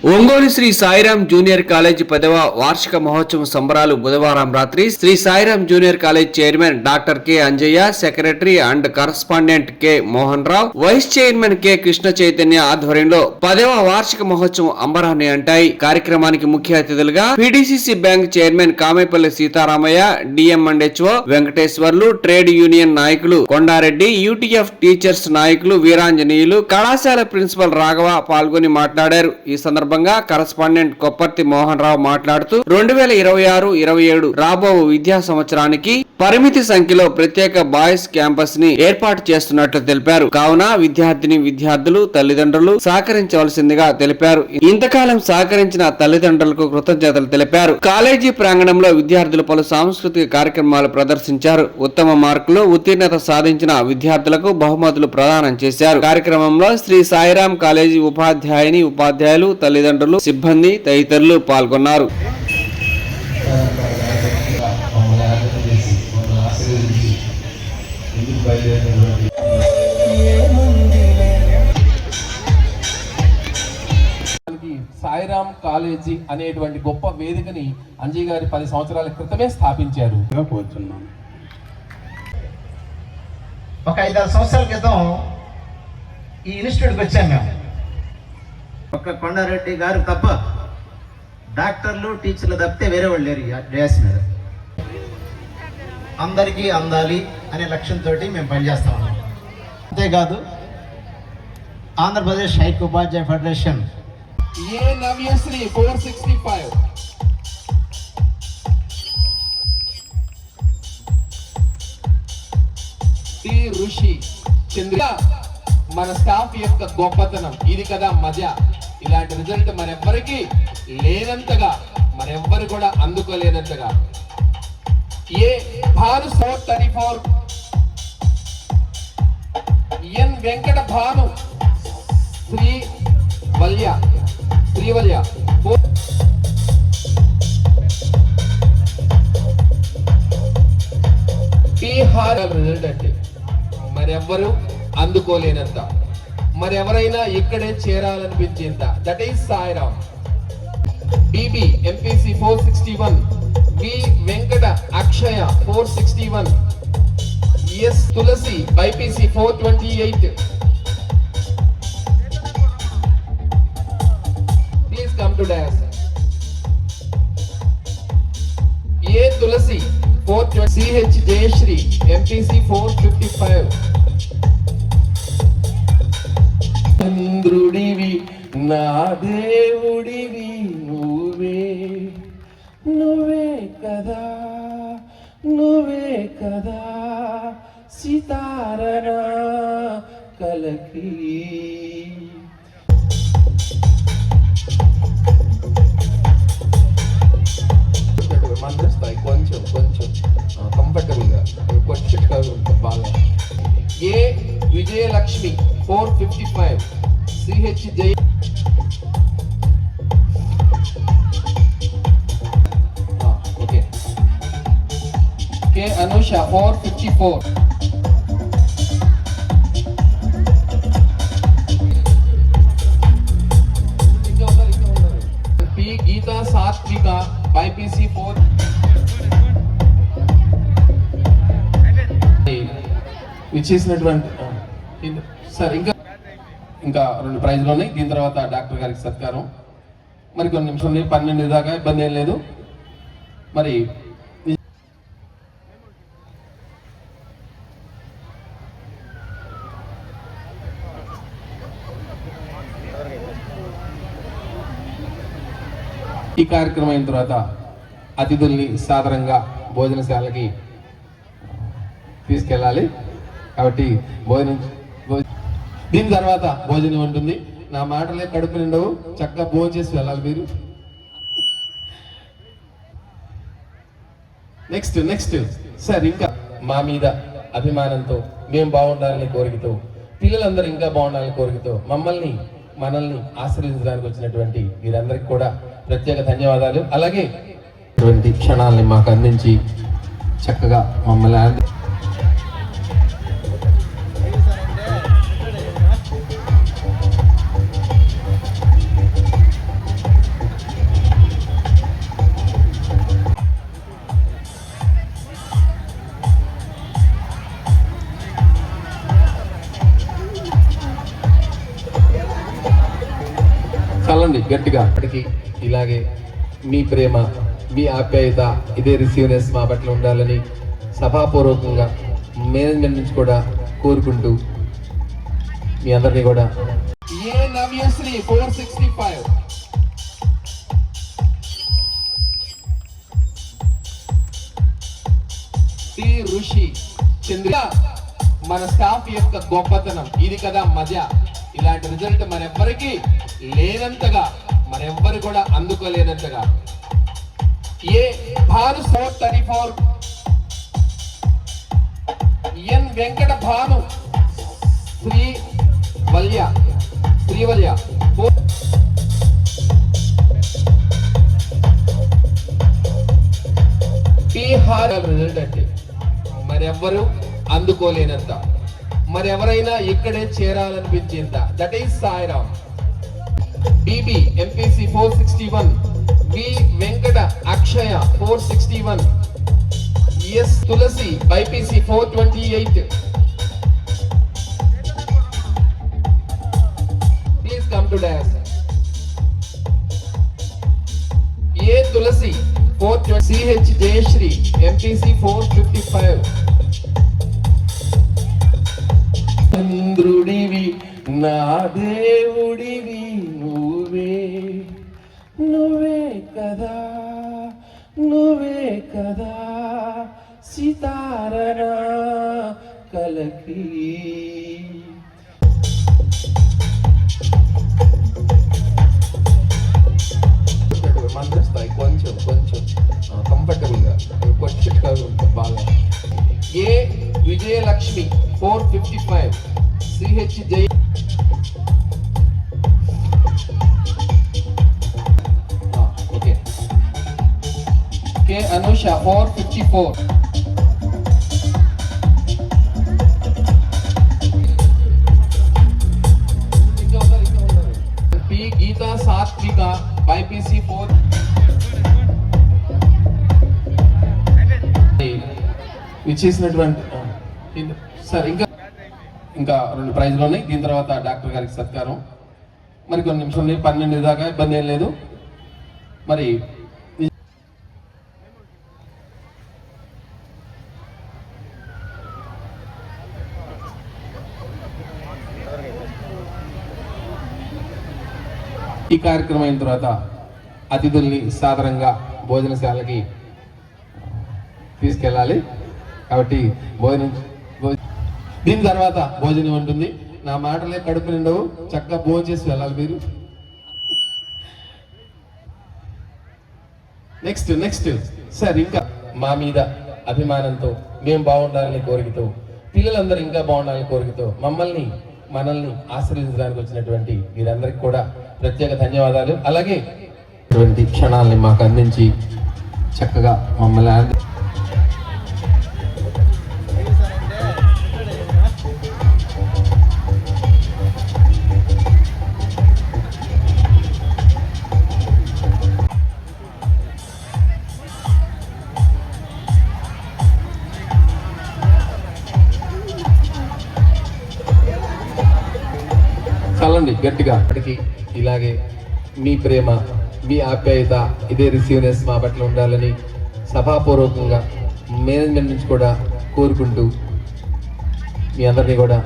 Ongole Shri Sairam junior college పదవ వార్షిక మహోత్సవం సంబరాలు బుధవారం రాత్రి Shri Sairam junior college chairman doctor K Anjaiah secretary and correspondent K Mohan Rao vice chairman K Krishna Chaitanya ఆధ్వర్యంలో పదవ వార్షిక మహోత్సవం అంబరాన్ని అంటాయి. కార్యక్రమానికి ముఖ్య అతిథులుగా PDCC bank chairman Kamepalli Sitaramaiah DMHO Venkateswarlu trade union నాయకులు కొండారెడ్డి యూటీఎఫ్ టీచర్స్ నాయకులు వీరాంజనేయులు కళాశాల ప్రిన్సిపల్ రాఘవ పాల్గొని మాట్లాడారు. ఈ సందర్భంగా కరస్పాండెంట్ కొప్పర్తి మోహన్ రావు మాట్లాడుతూ రెండు వేల ఇరవై ఆరు ఇరవై ఏడు రాబో విద్యా సంవత్సరానికి పరిమితి సంఖ్యలో ప్రత్యేక బాయ్స్ క్యాంపస్ని ఏర్పాటు చేస్తున్నట్లు తెలిపారు. కావున విద్యార్థిని విద్యార్థులు తల్లిదండ్రులు సహకరించవలసిందిగా తెలిపారు. ఇంతకాలం సహకరించిన తల్లిదండ్రులకు కృతజ్ఞతలు తెలిపారు. కాలేజీ ప్రాంగణంలో విద్యార్థులు పలు సాంస్కృతిక కార్యక్రమాలు ప్రదర్శించారు. ఉత్తమ మార్కులు ఉత్తీర్ణత సాధించిన విద్యార్థులకు బహుమతులు ప్రదానం చేశారు. కార్యక్రమంలో శ్రీ సాయిరాం కాలేజీ ఉపాధ్యాయుని ఉపాధ్యాయులు తల్లిదండ్రులు సిబ్బంది తదితరులు పాల్గొన్నారు. సాయిరామ్ కాలేజీ అనేటువంటి గొప్ప వేదికని అంజయ్ గారి పది సంవత్సరాల క్రితమే స్థాపించారు. పోతున్నాం ఒక ఐదారు సంవత్సరాల క్రితం ఈ ఇన్స్టిట్యూట్కి వచ్చాం మేము. ఒక్క కొండారెడ్డి గారు తప్ప డాక్టర్లు టీచర్లు తప్పితే వేరే వాళ్ళు లేరు ఈ మీద. అందరికీ అందాలి అనే లక్ష్యంతో మేము పనిచేస్తా ఉన్నాం. అంతేకాదు ఆంధ్రప్రదేశ్ హైక్ ఉపాధ్యాయ federation. A Navyasri four sixty five? T Rishi Chandra మన స్టాఫ్ యొక్క గొప్పతనం. ఇది కదా మజా. ఇలాంటి రిజల్ట్ మరెవ్వరికి లేనంతగా మరెవ్వరు కూడా అందుకోలేనంతగా. A Bhanu four thirty four. N Venkata Bhanu Sri Valya Srivalya four result అంటే మరెవ్వరు అందుకోలేనంత. మరి ఎవరైనా ఇక్కడే చేరాలనిపించిందా? That is Sairam. BB MPC four sixty one V Venkata Akshaya four sixty one S Tulasi BiPC four twenty eight please come to dais A Tulasi four CH Jayasri MPC four fifty five చంద్రుడివి నా దేవుడివి నువ్వే. నువ్వే కదా నువ్వే కదా సితారనా కలకి. మందస్తాయి కొంచెం కొంచెం కంఫర్టబుల్గా కొంచెం బాగా A Vijayalakshmi four fifty five CH Jai okay K Anusha four fifty four P Geetha Satvika BiPC four ఇచ్చేసినటువంటి సార్ ఇంకా ఇంకా రెండు ప్రైజ్లు ఉన్నాయి. దీని తర్వాత డాక్టర్ గారికి సత్కారం. మరి కొన్ని నిమిషం ఉన్నాయి పన్నెండు దాకా ఇబ్బంది ఏం లేదు. మరి ఈ కార్యక్రమం అయిన తర్వాత అతిథుల్ని సాధారణంగా భోజనశాలకి తీసుకెళ్ళాలి. కాబట్టి భోజనం దీని తర్వాత భోజనం ఉంటుంది నా మాటలే కడుపు నిండవు చక్కగా భోజనం చేసి వెళ్ళాలి మీరు. నెక్స్ట్ నెక్స్ట్ సార్ ఇంకా మా మీద అభిమానంతో మేము బాగుండాలని కోరికతో పిల్లలందరూ ఇంకా బాగుండాలని కోరికతో మమ్మల్ని మనల్ని ఆశ్రయించడానికి వచ్చినటువంటి మీరందరికి కూడా ప్రత్యేక ధన్యవాదాలు. అలాగే ఇటువంటి క్షణాలని మాకు అందించి చక్కగా మమ్మల్ని గట్టిగా అప్పటికి ఇలాగే మీ ప్రేమ మీ ఆప్యాయత ఇదే రిసీవ్నెస్ మా పట్ల ఉండాలని సభాపూర్వకంగా మేనేజ్మెంట్ నుంచి కూడా కోరుకుంటూ మీ అందరినీ కూడా A Navyasri four sixty five. T Rishi Chandra మన స్టాఫ్ యొక్క గొప్పతనం. ఇది కదా మజ. ఇలాంటి రిజల్ట్ మరెవ్వరికీ లేనంతగా మరెవ్వరు కూడా అందుకోలేనంతగా. A Bhanu four thirty four. N Venkata Bhanu. Sri Valya. Sri Valya. Result అంటే మరెవ్వరు అందుకోలేనంత. మరెవరైనా ఇక్కడే చేరాలనిపించేంత. That is Sairam. BB MPC four sixty one B Venkata Akshaya four sixty one S Tulasi BiPC four twenty eight please come to dais A Tulasi four CH Jayasri MPC four fifty five చంద్రుడివి నా దేవుడివి నువ్వే నువ్వే కదా నువ్వే కదా సితారనా కలకి. మందస్తాయి కొంచెం కొంచెం. కంఫర్టబుల్గా కొంచెం కాదు బాగా A Vijayalakshmi four fifty five CH Jai K Anusha four fifty four P Geetha Satvika BiPC four ఇచ్చేసినటువంటి సార్ ఇంకా ఇంకా రెండు ప్రైజ్లు ఉన్నాయి. దీని తర్వాత డాక్టర్ గారికి సత్కారం. మరి కొన్ని నిమిషాలు పన్నెండు దాకా ఇబ్బంది ఏం లేదు. మరి ఈ కార్యక్రమం అయిన తర్వాత అతిథుల్ని సాధారణంగా భోజనశాలకి తీసుకెళ్ళాలి. కాబట్టి భోజనం దీని తర్వాత భోజనం ఉంటుంది. నా మాటలే కడుపు నిండవు. చక్కగా భోజనం చేసి వెళ్ళాలి మీరు. Next next. సార్ ఇంకా మా మీద అభిమానంతో మేము బాగుండాలని కోరికతో పిల్లలందరూ ఇంకా బాగుండాలని కోరికతో మమ్మల్ని మనల్ని ఆశ్రయించడానికి వచ్చినటువంటి మీరందరికీ కూడా ప్రత్యేక ధన్యవాదాలు. అలాగే ఇటువంటి క్షణాలని మాకు అందించి చక్కగా మమ్మల్ని చల్లండి గట్టిగా. అప్పటికి ఇలాగే మీ ప్రేమ మీ ఆప్యాయత ఇదే రిసీవ్నెస్ మా పట్ల ఉండాలని సభాపూర్వకంగా మేనేజ్మెంట్ నుంచి కూడా కోరుకుంటూ మీ అందరినీ కూడా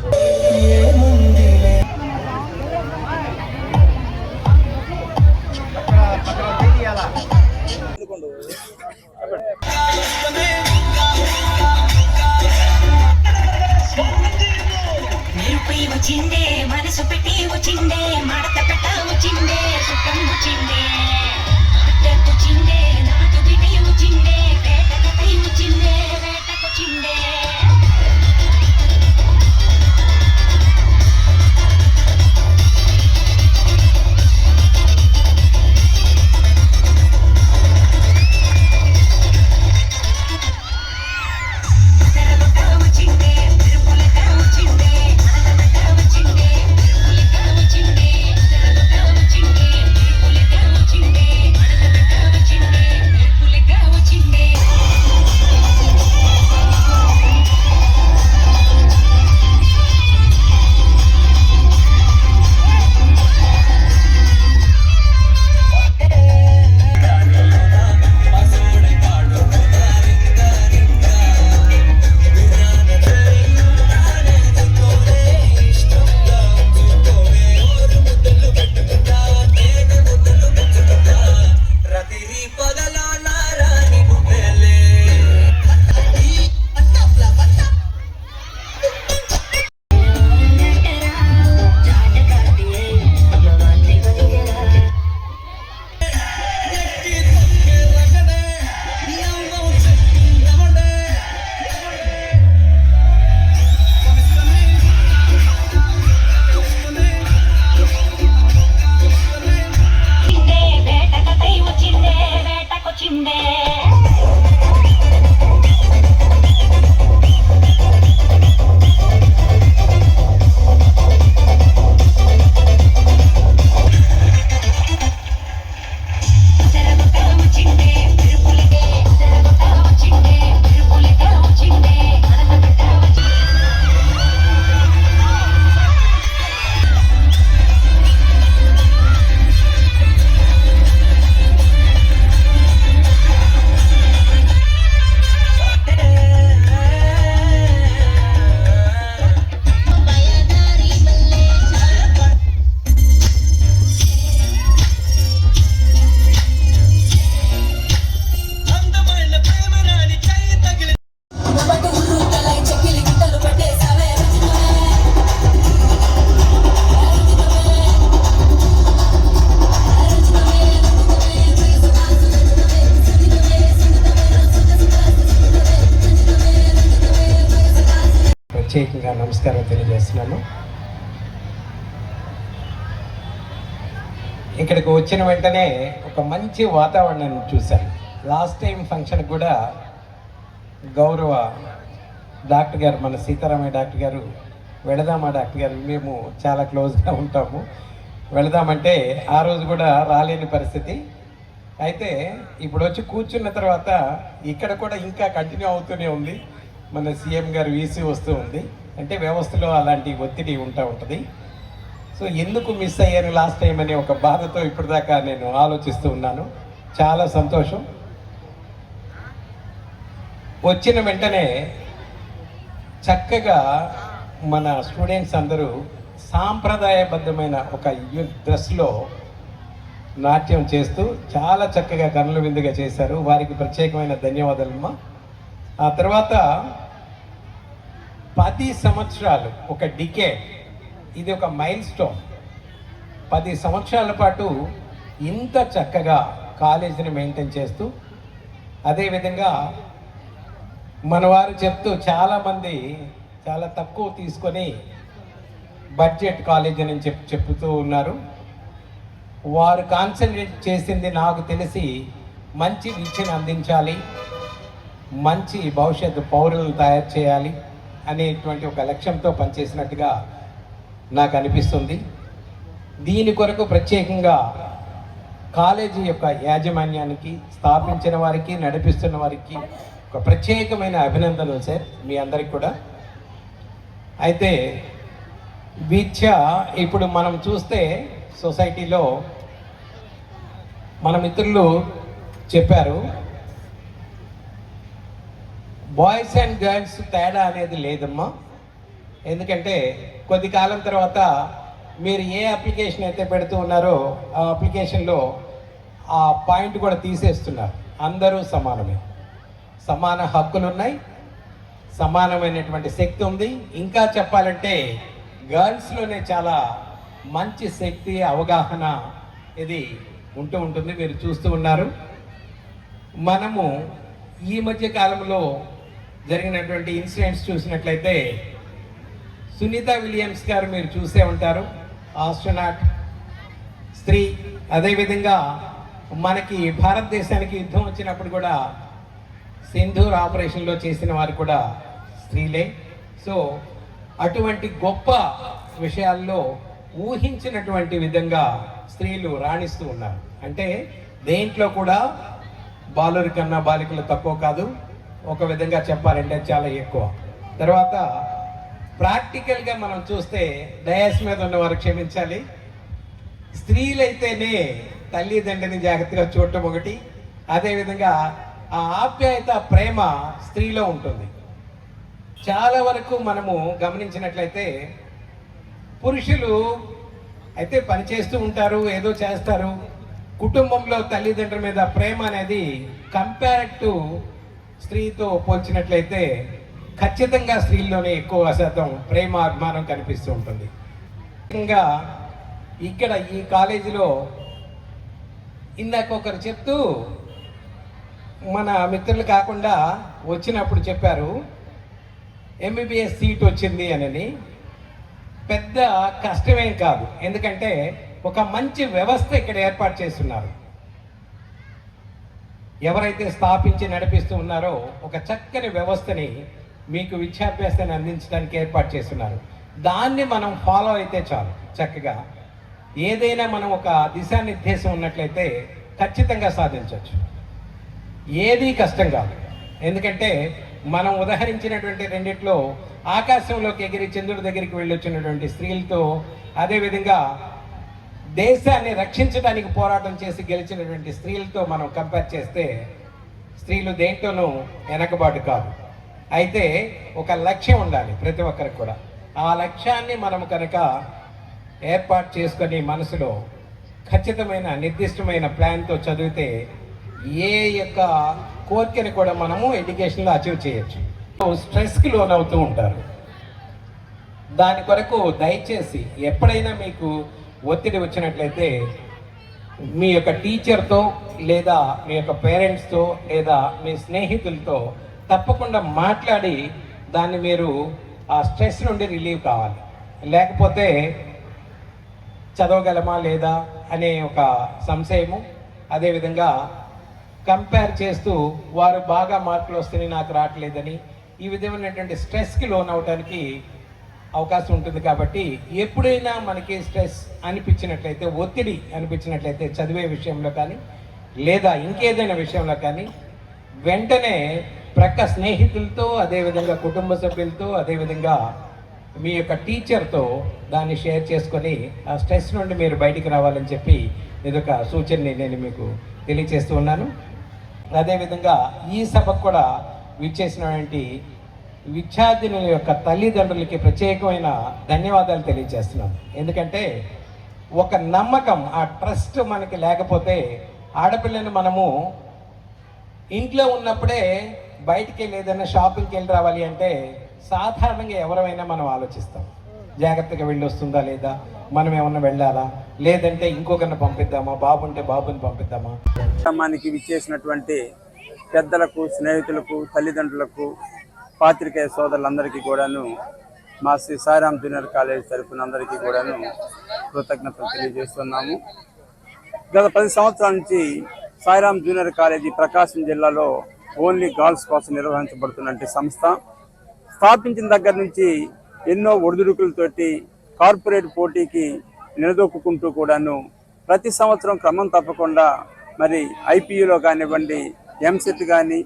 in. వచ్చిన వెంటనే ఒక మంచి వాతావరణాన్ని చూశాను లాస్ట్ టైం ఫంక్షన్ కూడా గౌరవ డాక్టర్ గారు మన సీతారామయ్య డాక్టర్ గారు వెళదామా డాక్టర్ గారు మేము చాలా క్లోజ్గా ఉంటాము. వెళదామంటే ఆ రోజు కూడా రాలేని పరిస్థితి. అయితే ఇప్పుడు వచ్చి కూర్చున్న తర్వాత ఇక్కడ కూడా ఇంకా కంటిన్యూ అవుతూనే ఉంది. మన సీఎం గారు వీసీ వస్తూ ఉంది. అంటే వ్యవస్థలో అలాంటి ఒత్తిడి ఉంటా ఉంటుంది. సో ఎందుకు మిస్ అయ్యాను లాస్ట్ టైం అనే ఒక బాధతో ఇప్పటిదాకా నేను ఆలోచిస్తూ ఉన్నాను. చాలా సంతోషం. వచ్చిన వెంటనే చక్కగా మన స్టూడెంట్స్ అందరూ సాంప్రదాయబద్ధమైన ఒక డ్రెస్లో నాట్యం చేస్తూ చాలా చక్కగా కనుల విందుగా చేశారు. వారికి ప్రత్యేకమైన ధన్యవాదాలమ్మా. ఆ తర్వాత పది సంవత్సరాలు ఒక డికే ఇది ఒక మైల్ స్టోన్ పది సంవత్సరాల పాటు ఇంత చక్కగా కాలేజీని మెయింటైన్ చేస్తూ అదేవిధంగా మన వారు చెప్తూ చాలామంది చాలా తక్కువ తీసుకొని బడ్జెట్ కాలేజ్ అని చెప్ చెప్తూ ఉన్నారు. వారు కాన్సన్ట్రేట్ చేసింది నాకు తెలిసి మంచి విద్యను అందించాలి మంచి భవిష్యత్తు పౌరులను తయారు చేయాలి అనేటువంటి ఒక లక్ష్యంతో పనిచేసినట్టుగా నాకు అనిపిస్తుంది. దీని కొరకు ప్రత్యేకంగా కాలేజీ యొక్క యాజమాన్యానికి స్థాపించిన వారికి నడిపిస్తున్న వారికి ఒక ప్రత్యేకమైన అభినందనలు సార్ మీ అందరికి కూడా. అయితే విద్య ఇప్పుడు మనం చూస్తే సొసైటీలో మన మిత్రులు చెప్పారు బాయ్స్ అండ్ గర్ల్స్ తేడా అనేది లేదమ్మా. ఎందుకంటే కొద్ది కాలం తర్వాత మీరు ఏ అప్లికేషన్ అయితే పెడుతూ ఉన్నారో ఆ అప్లికేషన్లో ఆ పాయింట్ కూడా తీసేస్తున్నారు. అందరూ సమానమే. సమాన హక్కులు ఉన్నాయి సమానమైనటువంటి శక్తి ఉంది. ఇంకా చెప్పాలంటే గర్ల్స్లోనే చాలా మంచి శక్తి అవగాహన ఇది ఉంటూ ఉంటుంది. మీరు చూస్తూ ఉన్నారు. మనము ఈ మధ్య కాలంలో జరిగినటువంటి ఇన్సిడెంట్స్ చూసినట్లయితే సునీత విలియమ్స్ గారు మీరు చూసే ఉంటారు. ఆస్ట్రోనాట్ స్త్రీ. అదేవిధంగా మనకి భారతదేశానికి యుద్ధం వచ్చినప్పుడు కూడా సింధూర్ ఆపరేషన్లో చేసిన వారు కూడా స్త్రీలే. సో అటువంటి గొప్ప విషయాల్లో ఊహించినటువంటి విధంగా స్త్రీలు రాణిస్తూ ఉన్నారు. అంటే దేంట్లో కూడా బాలురి కన్నా బాలికలు తక్కువ కాదు. ఒక విధంగా చెప్పాలంటే చాలా ఎక్కువ. తర్వాత ప్రాక్టికల్గా మనం చూస్తే డయాస్ మీద ఉన్నవారు క్షమించాలి. స్త్రీలైతేనే తల్లిదండ్రిని జాగ్రత్తగా చూడటం ఒకటి. అదేవిధంగా ఆ ఆప్యాయత ప్రేమ స్త్రీలో ఉంటుంది. చాలా వరకు మనము గమనించినట్లయితే పురుషులు అయితే పని చేస్తూ ఉంటారు ఏదో చేస్తారు. కుటుంబంలో తల్లిదండ్రుల మీద ప్రేమ అనేది కంపేర్ టు స్త్రీతో పోల్చినట్లయితే ఖచ్చితంగా స్త్రీల్లోనే ఎక్కువ శాతం ప్రేమ అభిమానం కనిపిస్తూ ఉంటుంది. ఇంకా ఇక్కడ ఈ కాలేజీలో ఇందాక ఒకరు చెప్తూ మన మిత్రులు కాకుండా వచ్చినప్పుడు చెప్పారు ఎంబీబీఎస్ సీట్ వచ్చింది అని పెద్ద కష్టమేం కాదు. ఎందుకంటే ఒక మంచి వ్యవస్థ ఇక్కడ ఏర్పాటు చేస్తున్నారు. ఎవరైతే స్థాపించి నడిపిస్తూ ఉన్నారో ఒక చక్కని వ్యవస్థని మీకు విద్యాభ్యాసాన్ని అందించడానికి ఏర్పాటు చేస్తున్నారు. దాన్ని మనం ఫాలో అయితే చాలు. చక్కగా ఏదైనా మనం ఒక దిశానిర్దేశం ఉన్నట్లయితే ఖచ్చితంగా సాధించవచ్చు. ఏది కష్టం కాదు. ఎందుకంటే మనం ఉదహరించినటువంటి రెండిట్లో ఆకాశంలోకి ఎగిరి చంద్రుడి దగ్గరికి వెళ్ళొచ్చినటువంటి స్త్రీలతో అదేవిధంగా దేశాన్ని రక్షించడానికి పోరాటం చేసి గెలిచినటువంటి స్త్రీలతో మనం కంపేర్ చేస్తే స్త్రీలు దేంట్లోనూ వెనకబాటు కాదు. అయితే ఒక లక్ష్యం ఉండాలి ప్రతి ఒక్కరికి కూడా. ఆ లక్ష్యాన్ని మనం కనుక ఏర్పాటు చేసుకొని మనసులో ఖచ్చితమైన నిర్దిష్టమైన ప్లాన్తో చదివితే ఏ యొక్క కోరికను కూడా మనము ఎడ్యుకేషన్లో అచీవ్ చేయొచ్చు. స్ట్రెస్కి లోన్ అవుతూ ఉంటారు. దాని కొరకు దయచేసి ఎప్పుడైనా మీకు ఒత్తిడి వచ్చినట్లయితే మీ యొక్క టీచర్తో లేదా మీ యొక్క పేరెంట్స్తో లేదా మీ స్నేహితులతో తప్పకుండా మాట్లాడి దాన్ని మీరు ఆ స్ట్రెస్ నుండి రిలీవ్ కావాలి. లేకపోతే చదవగలమా లేదా అనే ఒక సంశయము అదేవిధంగా కంపేర్ చేస్తూ వారు బాగా మార్కులు వస్తేనే నాకు రావట్లేదని ఈ విధమైనటువంటి స్ట్రెస్కి లోన్ అవడానికి అవకాశం ఉంటుంది కాబట్టి ఎప్పుడైనా మనకి స్ట్రెస్ అనిపించినట్లయితే ఒత్తిడి అనిపించినట్లయితే చదివే విషయంలో కానీ లేదా ఇంకేదైనా విషయంలో కానీ వెంటనే ప్రక్క స్నేహితులతో అదేవిధంగా కుటుంబ సభ్యులతో అదేవిధంగా మీ యొక్క టీచర్తో దాన్ని షేర్ చేసుకొని ఆ స్ట్రెస్ నుండి మీరు బయటికి రావాలని చెప్పి ఇదొక సూచనని నేను మీకు తెలియచేస్తూ ఉన్నాను. అదేవిధంగా ఈ సభకు కూడా విచ్చేసినటువంటి విద్యార్థినుల యొక్క తల్లిదండ్రులకి ప్రత్యేకమైన ధన్యవాదాలు తెలియజేస్తున్నాను. ఎందుకంటే ఒక నమ్మకం ఆ ట్రస్ట్ మనకి లేకపోతే ఆడపిల్లని మనము ఇంట్లో ఉన్నప్పుడే బయటికి వెళ్ళి ఏదైనా షాపింగ్కి వెళ్ళి రావాలి అంటే సాధారణంగా ఎవరైనా మనం ఆలోచిస్తాం. జాగ్రత్తగా వెళ్ళి వస్తుందా లేదా? మనం ఏమన్నా వెళ్ళాలా? లేదంటే ఇంకొకరిని పంపిద్దామా? బాబు ఉంటే బాబుని పంపిద్దామా? కార్యక్రమానికి విచ్చేసినటువంటి పెద్దలకు స్నేహితులకు తల్లిదండ్రులకు పాత్రికేయ సోదరులందరికీ కూడాను మా శ్రీ సాయిరామ్ జూనియర్ కాలేజ్ తరఫున అందరికీ కూడాను కృతజ్ఞతలు తెలియజేస్తున్నాము. గత పది సంవత్సరాల నుంచి సాయిరామ్ జూనియర్ కాలేజీ ప్రకాశం జిల్లాలో ఓన్లీ గర్ల్స్ కోసం నిర్వహించబడుతున్నటువంటి సంస్థ స్థాపించిన దగ్గర నుంచి ఎన్నో ఒడిదుడుకులతోటి కార్పొరేట్ పోటీకి నిలదొక్కుంటూ కూడాను ప్రతి సంవత్సరం క్రమం తప్పకుండా మరి ఐపీయూలో కానివ్వండి ఎంసెట్ కానీ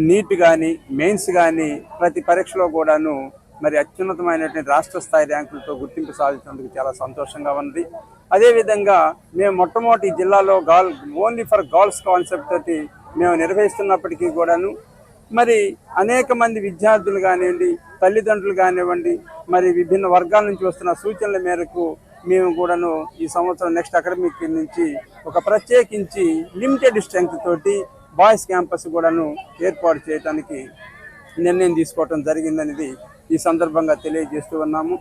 నీట్ కానీ మెయిన్స్ కానీ ప్రతి పరీక్షలో కూడాను మరి అత్యున్నతమైనటువంటి రాష్ట్ర స్థాయి ర్యాంకులతో గుర్తింపు సాధించినందుకు చాలా సంతోషంగా ఉంది అదేవిధంగా మేము మొట్టమొదటి జిల్లాలో girl only for girls concept తోటి మేము నిర్వహిస్తున్నప్పటికీ కూడాను మరి అనేక మంది విద్యార్థులు కానివ్వండి తల్లిదండ్రులు కానివ్వండి మరి విభిన్న వర్గాల నుంచి వస్తున్న సూచనల మేరకు మేము కూడాను ఈ సంవత్సరం నెక్స్ట్ అకాడమిక్ నుంచి ఒక ప్రత్యేకించి లిమిటెడ్ స్ట్రెంగ్త్ తోటి బాయ్స్ క్యాంపస్ కూడాను ఏర్పాటు చేయడానికి నిర్ణయం తీసుకోవటం జరిగిందనేది ఈ సందర్భంగా తెలియజేస్తూ ఉన్నాము.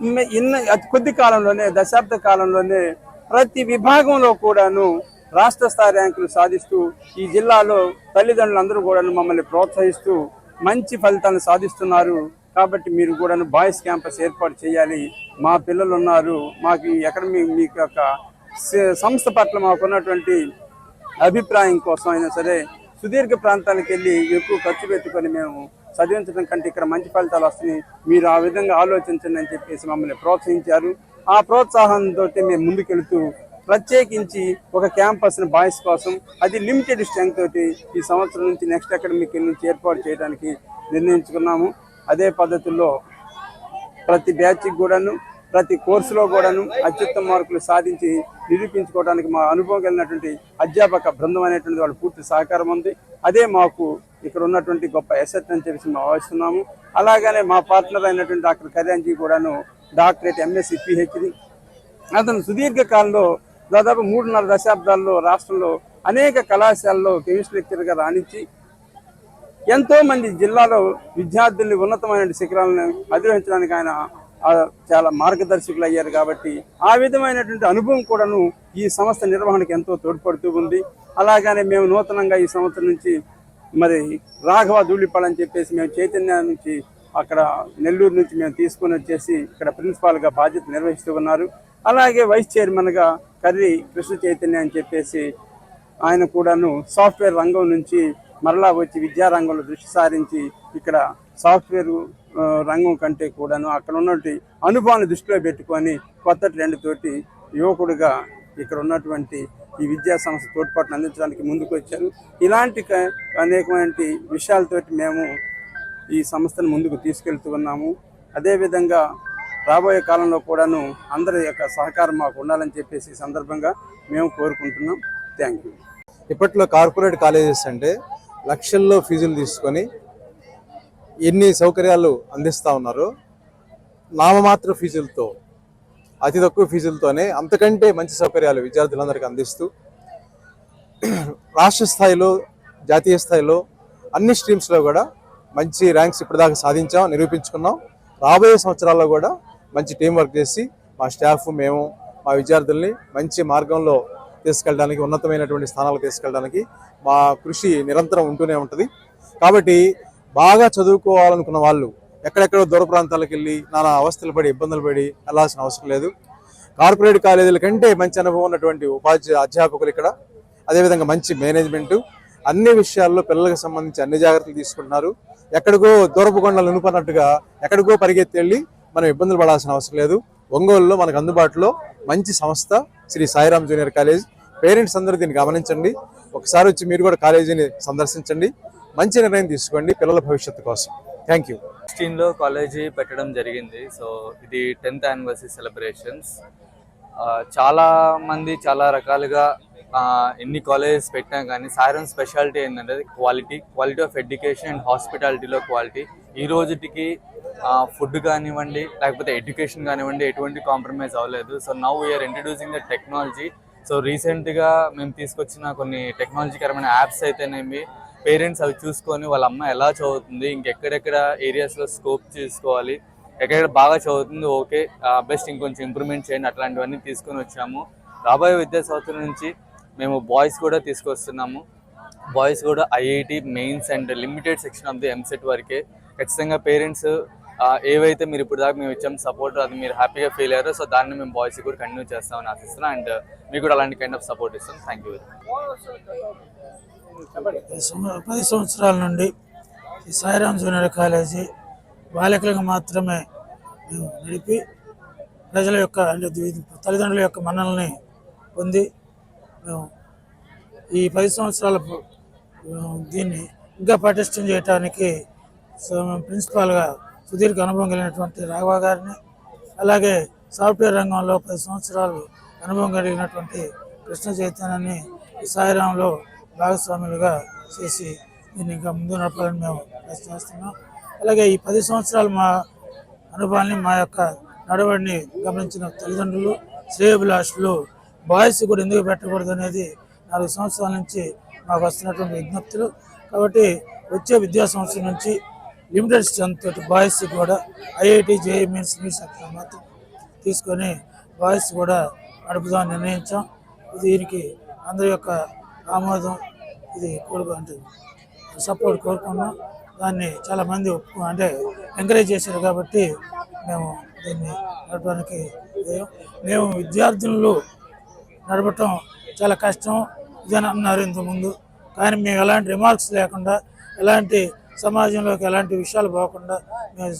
ఇన్న- ఇన్న అతి కొద్ది కాలంలోనే దశాబ్ద కాలంలోనే ప్రతి విభాగంలో కూడాను రాష్ట్ర స్థాయి ర్యాంకులు సాధిస్తూ ఈ జిల్లాలో తల్లిదండ్రులందరూ కూడా మమ్మల్ని ప్రోత్సహిస్తూ మంచి ఫలితాలను సాధిస్తున్నారు. కాబట్టి మీరు కూడా బాయ్స్ క్యాంపస్ ఏర్పాటు చేయాలి. మా పిల్లలు ఉన్నారు. మాకు ఎక్కడ అకాడమీ మీకు యొక్క సంస్థ పట్ల మాకున్నటువంటి అభిప్రాయం కోసం అయినా సరే సుదీర్ఘ ప్రాంతాలకు వెళ్ళి ఎక్కువ ఖర్చు పెట్టుకొని మేము చదివించడం కంటే ఇక్కడ మంచి ఫలితాలు వస్తున్నాయి. మీరు ఆ విధంగా ఆలోచించండి అని చెప్పేసి మమ్మల్ని ప్రోత్సహించారు. ఆ ప్రోత్సాహంతో మేము ముందుకెళ్తూ ప్రత్యేకించి ఒక క్యాంపస్ని బాయ్స్ కోసం అది లిమిటెడ్ స్ట్రెంగ్త్ తోటి ఈ సంవత్సరం నుంచి నెక్స్ట్ అకాడమిక్ నుంచి ఏర్పాటు చేయడానికి నిర్ణయించుకున్నాము. అదే పద్ధతుల్లో ప్రతి బ్యాచ్కి కూడాను ప్రతి కోర్సులో కూడాను అత్యుత్తమ మార్కులు సాధించి నిరూపించుకోవడానికి మా అనుభవం కలిగినటువంటి అధ్యాపక బృందం అనేటువంటి వాళ్ళ పూర్తి సహకారం ఉంది. అదే మాకు ఇక్కడ ఉన్నటువంటి గొప్ప ఎసెట్ అని చెప్పేసి మేము భావిస్తున్నాము. అలాగనే మా పార్ట్నర్ అయినటువంటి డాక్టర్ కళ్యాణ్జీ కూడాను డాక్టరేట్ ఎంఎస్సి పిహెచ్డి అతను సుదీర్ఘ కాలంలో దాదాపు మూడున్నర దశాబ్దాల్లో రాష్ట్రంలో అనేక కళాశాలలో కెమిస్ట్రీ లెక్చర్గా రాణించి ఎంతో మంది జిల్లాలో విద్యార్థుల్ని ఉన్నతమైన శిఖరాలను అధిరోహించడానికి ఆయన చాలా మార్గదర్శకులు అయ్యారు కాబట్టి ఆ విధమైనటువంటి అనుభవం కూడాను ఈ సంస్థ నిర్వహణకు ఎంతో తోడ్పడుతూ ఉంది. అలాగనే మేము నూతనంగా ఈ సంవత్సరం నుంచి మరి రాఘవ ధూళిపాలని అని చెప్పేసి మేము చైతన్య నుంచి అక్కడ నెల్లూరు నుంచి మేము తీసుకొని వచ్చేసి ఇక్కడ ప్రిన్సిపాల్గా బాధ్యత నిర్వహిస్తూ ఉన్నారు. అలాగే వైస్ చైర్మన్గా కర్రి కృష్ణ చైతన్య అని చెప్పేసి ఆయన కూడాను సాఫ్ట్వేర్ రంగం నుంచి మరలా వచ్చి విద్యారంగంలో దృష్టి సారించి ఇక్కడ సాఫ్ట్వేర్ రంగం కంటే కూడాను అక్కడ ఉన్నటువంటి అనుభవాన్ని దృష్టిలో పెట్టుకొని కొత్త ట్రెండ్ తోటి యువకుడిగా ఇక్కడ ఉన్నటువంటి ఈ విద్యా సంస్థ తోడ్పాటును అందించడానికి ముందుకు వచ్చారు ఇలాంటి అనేకమైన విషయాలతోటి మేము ఈ సంస్థను ముందుకు తీసుకెళ్తూ ఉన్నాము. అదేవిధంగా రాబోయే కాలంలో కూడాను అందరి యొక్క సహకారం మాకు ఉండాలని చెప్పేసి సందర్భంగా మేము కోరుకుంటున్నాం. థ్యాంక్ యూ ఇప్పట్లో కార్పొరేట్ కాలేజెస్ అంటే లక్షల్లో ఫీజులు తీసుకొని ఎన్ని సౌకర్యాలు అందిస్తూ ఉన్నారు నామమాత్ర ఫీజులతో అతి తక్కువ ఫీజులతోనే అంతకంటే మంచి సౌకర్యాలు విద్యార్థులందరికీ అందిస్తూ రాష్ట్ర స్థాయిలో జాతీయ స్థాయిలో అన్ని స్ట్రీమ్స్లో కూడా మంచి ర్యాంక్స్ ఇప్పటిదాకా సాధించాం నిరూపించుకున్నాం. రాబోయే సంవత్సరాల్లో కూడా మంచి టీం వర్క్ చేసి మా స్టాఫ్ మేము మా విద్యార్థుల్ని మంచి మార్గంలో తీసుకెళ్ళడానికి ఉన్నతమైనటువంటి స్థానాలకు తీసుకెళ్ళడానికి మా కృషి నిరంతరం ఉంటూనే ఉంటుంది. కాబట్టి బాగా చదువుకోవాలనుకున్న వాళ్ళు ఎక్కడెక్కడో దూర ప్రాంతాలకు వెళ్ళి నానా అవస్థలు పడి ఇబ్బందులు పడి వెళ్ళాల్సిన అవసరం లేదు. కార్పొరేట్ కాలేజీల కంటే మంచి అనుభవం ఉన్నటువంటి ఉపాధ్యాయ అధ్యాపకులు ఇక్కడ. అదేవిధంగా మంచి మేనేజ్మెంట్. అన్ని విషయాల్లో పిల్లలకు సంబంధించి అన్ని జాగ్రత్తలు తీసుకుంటున్నారు. ఎక్కడికో దూరపు కొండలు నునుపన్నట్టుగా ఎక్కడికో పరిగెత్తి వెళ్ళి మనం ఇబ్బందులు పడాల్సిన అవసరం లేదు. ఒంగోలులో మనకు అందుబాటులో మంచి సంస్థ Shri Sairam junior college. Parents అందరూ దీన్ని గమనించండి. ఒకసారి వచ్చి మీరు కూడా కాలేజీని సందర్శించండి. మంచి నిర్ణయం తీసుకోండి పిల్లల భవిష్యత్తు కోసం. థ్యాంక్ యూ సిక్స్టీన్లో కాలేజీ పెట్టడం జరిగింది. సో ఇది టెన్త్ యానివర్సరీ సెలబ్రేషన్స్. చాలా మంది చాలా రకాలుగా ఎన్ని కాలేజెస్ పెట్టినా కానీ సాయిరం స్పెషాలిటీ ఏంటంటే quality quality of education and హాస్పిటాలిటీలో quality. ఈ రోజుటికి ఫుడ్ కానివ్వండి లేకపోతే ఎడ్యుకేషన్ కానివ్వండి ఎటువంటి కాంప్రమైజ్ అవ్వలేదు. So now we're introducing the technology so రీసెంట్గా మేము తీసుకొచ్చిన కొన్ని టెక్నాలజీకరమైన యాప్స్ అయితేనేమి పేరెంట్స్ అవి చూసుకొని వాళ్ళ అమ్మ ఎలా చదువుతుంది ఇంకెక్కడెక్కడ ఏరియాస్లో స్కోప్ చేసుకోవాలి ఎక్కడెక్కడ బాగా చదువుతుంది ఓకే బెస్ట్ ఇంకొంచెం ఇంప్రూవ్మెంట్ చేయండి అట్లాంటివన్నీ తీసుకొని వచ్చాము. రాబోయే విద్యా సంవత్సరం నుంచి మేము బాయ్స్ కూడా తీసుకొస్తున్నాము. బాయ్స్ కూడా IIT mains and limited section of the EAMCET వరకే. ఖచ్చితంగా పేరెంట్స్ ఏవైతే మీరు ఇప్పుడు దాకా మేము ఇచ్చాం సపోర్ట్ అది మీరు హ్యాపీగా ఫీల్ అయ్యారో సో దాన్ని మేము బాయ్స్ కూడా కంటిన్యూ చేస్తామని ఆశిస్తున్నాం. అండ్ మీకు కూడా అలాంటి కైండ్ ఆఫ్ సపోర్ట్ ఇస్తాం. థ్యాంక్ యూ పది సంవత్సరాల నుండి ఈ సాయిరామ్ జూనియర్ కాలేజీ బాలికలకు మాత్రమే నడిపి ప్రజల యొక్క తల్లిదండ్రుల యొక్క మన్నల్ని పొంది మేము ఈ పది సంవత్సరాల దీన్ని ఇంకా పటిష్టం చేయడానికి ప్రిన్సిపాల్గా సుదీర్ఘ అనుభవం కలిగినటువంటి రాఘవ గారిని అలాగే సాఫ్ట్వేర్ రంగంలో పది సంవత్సరాలు అనుభవం కలిగినటువంటి కృష్ణ చైతన్యాన్ని ఈ సాయిరాంలో భాగస్వాములుగా చేసి దీన్ని ఇంకా ముందు నడపాలని మేము ప్రశ్నిస్తున్నాం అలాగే ఈ పది సంవత్సరాలు మా అనుభవాన్ని మా యొక్క నడవడిని గమనించిన తల్లిదండ్రులు శ్రేయభిలాషులు బాయ్స్ కూడా ఎందుకు పెట్టకూడదు అనేది నాలుగు సంవత్సరాల నుంచి మాకు వస్తున్నటువంటి విజ్ఞప్తులు. కాబట్టి వచ్చే విద్యా సంవత్సరం నుంచి లిమిటెడ్ స్ట్రెంత్ తోటి బాయ్స్ కూడా ఐఐటి జేఈ మీన్స్ నీట్స్ అక్కడ మాత్రం తీసుకొని బాయ్స్ కూడా నడుపుదామని నిర్ణయించాం. దీనికి అందరి యొక్క ఆమోదం. ఇది కోరుకు అంటే సపోర్ట్ కోరుకున్నాం. దాన్ని చాలా మంది ఒప్పు అంటే ఎంకరేజ్ చేశారు కాబట్టి మేము దీన్ని నడపడానికి మేము విద్యార్థులు నడపటం చాలా కష్టం ఇదని అన్నారు ఇంతకుముందు. కానీ మేము ఎలాంటి రిమార్క్స్ లేకుండా ఎలాంటి సమాజంలోకి ఎలాంటి విషయాలు పోకుండా మేము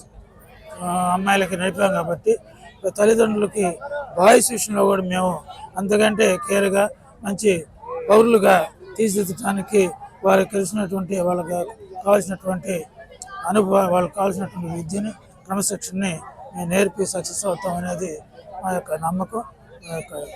అమ్మాయిలకి నడిపాం కాబట్టి తల్లిదండ్రులకి బాయ్స్ విషయంలో కూడా మేము అంతకంటే కేర్గా మంచి పౌరులుగా తీర్చిదిద్దడానికి వారికి తెలిసినటువంటి వాళ్ళకి కావాల్సినటువంటి అనుభవం వాళ్ళకి కావాల్సినటువంటి విద్యని క్రమశిక్షణని మేము నేర్పి సక్సెస్ అవుతాం అనేది మా యొక్క నమ్మకం మా యొక్క